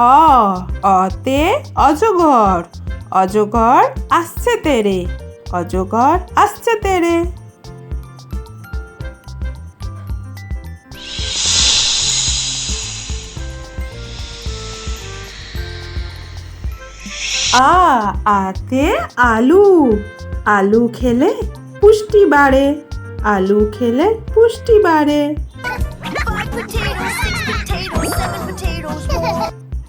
অ অতে অজগর। অজগর আসছে তেরে। অজগর আসছে তেরে। আ আতে আলু। আলু খেলে পুষ্টি বাড়ে। আলু খেলে পুষ্টি বাড়ে।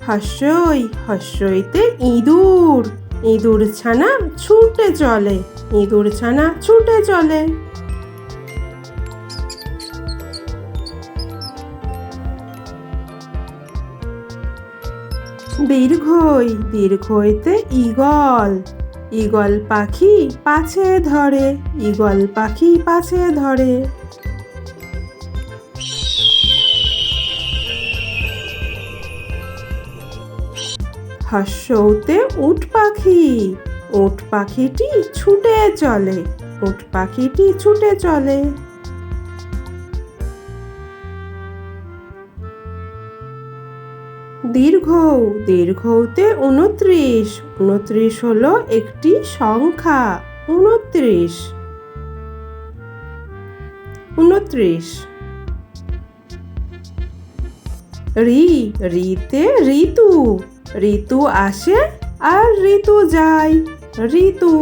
হাস্যই, হাস্যইতে ইঁদুর। ইঁদুর ছানা ছুটে চলে, ইঁদুর ছানা ছুটে চলে। দীর্ঘই, দীর্ঘইতে ঈগল। ঈগল পাখি পাছে ধরে, ঈগল পাখি পাছে ধরে। হাস্যতে উট পাখি। উট পাখিটি ছুটে চলে, উট পাখিটি ছুটে চলে। দীর্ঘ, দীর্ঘতে উনত্রিশ উনত্রিশ হলো একটি সংখ্যা উনত্রিশ উনত্রিশ রি, রিতে ঋতু। ঋতু আসে আর ঋতু যায়। ঋতু।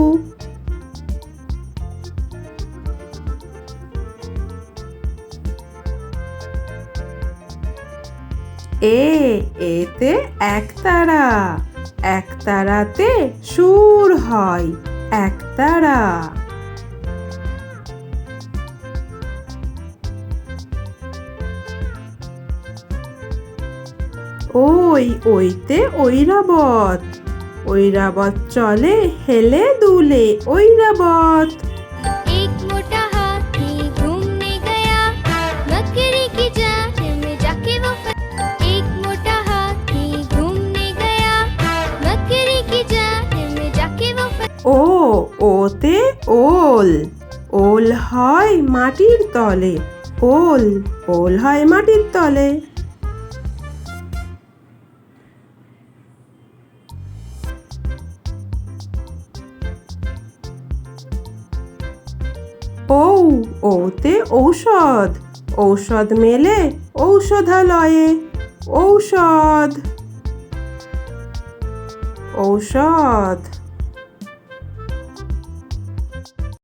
এ এতে একতারা। একতারাতে সুর হয়। একতারা। ওই ওইতে ঐরাবত। ঐরাবত চলে হেলে দুলে ঐরাবত। ও ওতে ওল। ওল হয় মাটির তলে। ওল ওল হয় মাটির তলে। ঔ ওতে ঔষধ ঔষধ মেলে ঔষধালয়ে ঔষধ ঔষধ